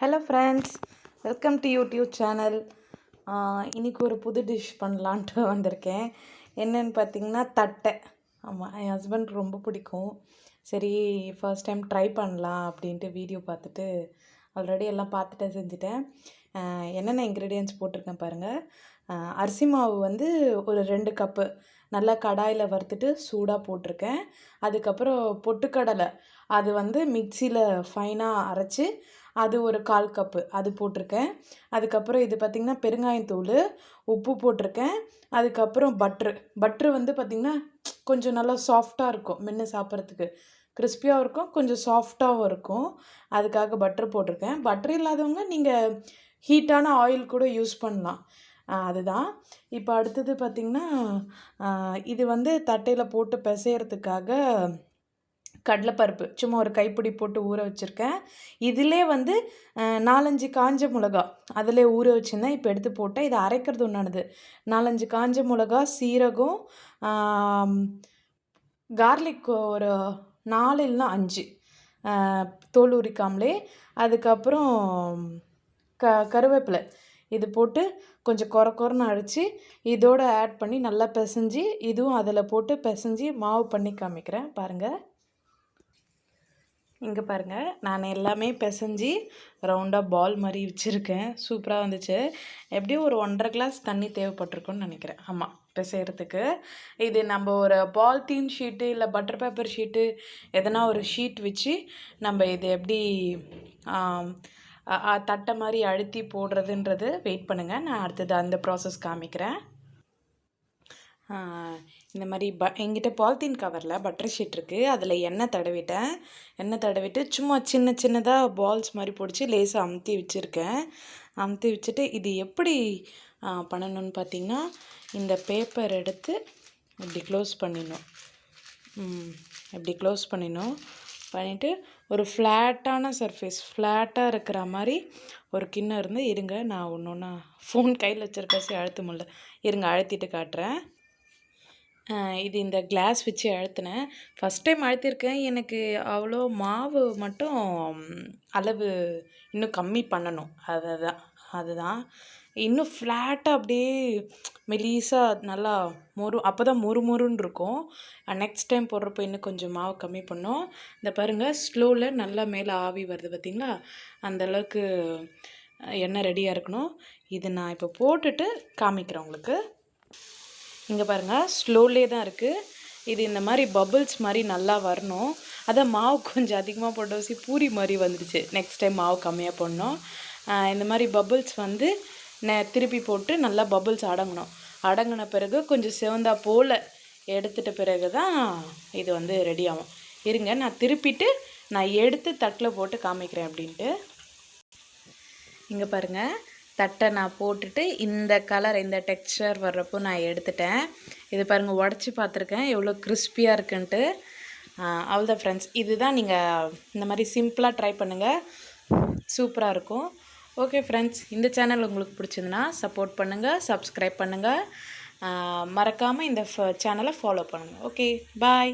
Hello friends welcome to YouTube channel இன்றைக்கி ஒரு புது டிஷ் பண்ணலான்ட்டு வந்திருக்கேன். என்னென்னு பார்த்தீங்கன்னா தட்டை. ஆமாம் என் ஹஸ்பண்ட் ரொம்ப பிடிக்கும். சரி ஃபர்ஸ்ட் டைம் ட்ரை பண்ணலாம் அப்படின்ட்டு வீடியோ பார்த்துட்டு ஆல்ரெடி எல்லாம் பார்த்துட்டு செஞ்சுட்டேன். என்னென்ன இன்க்ரீடியன்ஸ் போட்டிருக்கேன் பாருங்கள் அரிசி மாவு வந்து ஒரு ரெண்டு கப்பு நல்லா கடாயில் வறுத்துட்டு சூடாக போட்டிருக்கேன். அதுக்கப்புறம் பொட்டுக்கடலை. அது வந்து மிக்சியில் ஃபைனாக அரைச்சி அது ஒரு கால் கப்பு அது போட்டிருக்கேன். அதுக்கப்புறம் இது பார்த்திங்கன்னா பெருங்காயத்தூள் உப்பு போட்டிருக்கேன். அதுக்கப்புறம் பட்ரு பட்ரு வந்து பார்த்திங்கன்னா கொஞ்சம் நல்லா சாஃப்டாக இருக்கும் மென்று சாப்பிட்றதுக்கு. கிறிஸ்பியாகவும் இருக்கும் கொஞ்சம் சாஃப்டாகவும் இருக்கும். அதுக்காக பட்ரு போட்டிருக்கேன். பட்ரு இல்லாதவங்க நீங்கள் ஹீட்டான ஆயில் கூட யூஸ் பண்ணலாம். அதுதான். இப்போ அடுத்தது பார்த்திங்கன்னா இது வந்து தட்டையில் போட்டு பிசையறதுக்காக கடலைப்பருப்பு. சும்மா ஒரு கைப்பிடி போட்டு ஊற வச்சுருக்கேன். இதிலே வந்து நாலஞ்சு காஞ்ச மிளகா. அதிலே ஊற வச்சுருந்தேன். இப்போ எடுத்து போட்டேன். இதை அரைக்கிறது ஒன்றானது நாலஞ்சு காஞ்ச மிளகா சீரகம் கார்லிக் ஒரு நாலு இல்லைனா அஞ்சு. தோல் உரிக்காமலே. அதுக்கப்புறம் க கருவேப்பிலை. இது போட்டு கொஞ்சம் கொர குறன்னு அடித்து இதோடு ஆட் பண்ணி நல்லா பிசைஞ்சு இதுவும் அதில் போட்டு பிசைஞ்சு மாவு பண்ணி காமிக்கிறேன். பாருங்கள் இங்கே பாருங்கள் நான் எல்லாமே பிசைஞ்சு ரவுண்டாக பால் மாதிரி வச்சுருக்கேன். சூப்பராக வந்துச்சு. எப்படியும் ஒரு ஒன்றரை கிளாஸ் தண்ணி தேவைப்பட்டிருக்குன்னு நினைக்கிறேன். ஆமாம் பிசைகிறதுக்கு இது நம்ம ஒரு பால்தீன் ஷீட்டு இல்லை பட்டர் பேப்பர் ஷீட்டு எதனா ஒரு ஷீட் வச்சு நம்ம இது எப்படி தட்டை மாதிரி அழுத்தி போடுறதுன்றது வெயிட் பண்ணுங்கள் நான் அடுத்தது அந்த ப்ராசஸ் காமிக்கிறேன். இந்த மாதிரி ப எங்கிட்ட பாலித்தீன் கவரில் பட்டர் ஷீட் இருக்குது அதில் எண்ணெய் தடவிட்டேன். எண்ணெய் தடவிட்டு சும்மா சின்ன சின்னதாக பால்ஸ் மாதிரி பிடிச்சி லேசாக அமுத்தி வச்சுருக்கேன். அமுத்தி வச்சுட்டு இது எப்படி பண்ணணும்னு பார்த்தீங்கன்னா இந்த பேப்பர் எடுத்து இப்படி க்ளோஸ் பண்ணிடணும். இப்படி க்ளோஸ் பண்ணிடணும். பண்ணிவிட்டு ஒரு ஃப்ளாட்டான சர்ஃபேஸ் ஃப்ளாட்டாக இருக்கிற மாதிரி ஒரு கிண்ணம் இருந்து இருங்க நான் ஒன்று ஒன்றா ஃபோன் கையில் வச்சுருக்கேன் அழுத்த முடியல இருங்க அழுத்திட்டு காட்டுறேன். இது இந்த கிளாஸ் வச்சு அழுத்தினேன். First time அழுத்திருக்கேன். எனக்கு அவ்வளோ மாவு மட்டும் அளவு இன்னும் கம்மி பண்ணணும். அதுதான். அதுதான். இன்னும் ஃப்ளாட்டாக அப்படியே மெலீஸாக நல்லா மொறு அப்போ தான் மொறு மொறுன்னு இருக்கும். நெக்ஸ்ட் டைம் போடுறப்போ இன்னும் கொஞ்சம் மாவு கம்மி பண்ணோம். இந்த பாருங்கள் ஸ்லோவில் நல்லா மேலே ஆவி வருது பார்த்தீங்களா அந்த அளவுக்கு எண்ணெய் ரெடியாக இருக்கணும். இது நான் இப்போ போட்டுட்டு காமிக்கிறேன் உங்களுக்கு. இங்கே பாருங்கள் ஸ்லோலே தான் இருக்குது இது இந்த மாதிரி பபுள்ஸ் மாதிரி நல்லா வரணும். அதை மாவு கொஞ்சம் அதிகமாக போட்டோசி பூரி மாதிரி வந்துடுச்சு. நெக்ஸ்ட் டைம் மாவு கம்மியாக போடணும். இந்த மாதிரி பபுள்ஸ் வந்து நெ திருப்பி போட்டு நல்லா பபுள்ஸ் அடங்கணும். அடங்கின பிறகு கொஞ்சம் சிவந்தா போல் எடுத்துட்ட பிறகு தான் இது வந்து ரெடி ஆகும். இருங்க நான் திருப்பிட்டு நான் எடுத்து தட்டில் போட்டு காமிக்கிறேன் அப்படின்ட்டு. இங்கே பாருங்கள் தட்டை நான் போட்டுட்டு இந்த கலர் இந்த டெக்ஸ்சர் வர்றப்போ நான் எடுத்துட்டேன். இது பாருங்கள் உடச்சி பார்த்துருக்கேன். எவ்வளோ கிறிஸ்பியாக இருக்குன்ட்டு. அவ்வளோதான் ஃப்ரெண்ட்ஸ் இதுதான் நீங்கள் இந்த மாதிரி சிம்பிளாக ட்ரை பண்ணுங்கள் சூப்பராக இருக்கும். ஓகே ஃப்ரெண்ட்ஸ் இந்த சேனல் உங்களுக்கு பிடிச்சிருந்துன்னா சப்போர்ட் பண்ணுங்கள் சப்ஸ்கிரைப் பண்ணுங்கள் மறக்காமல் இந்த சேனலை ஃபாலோ பண்ணுங்கள் ஓகே பாய்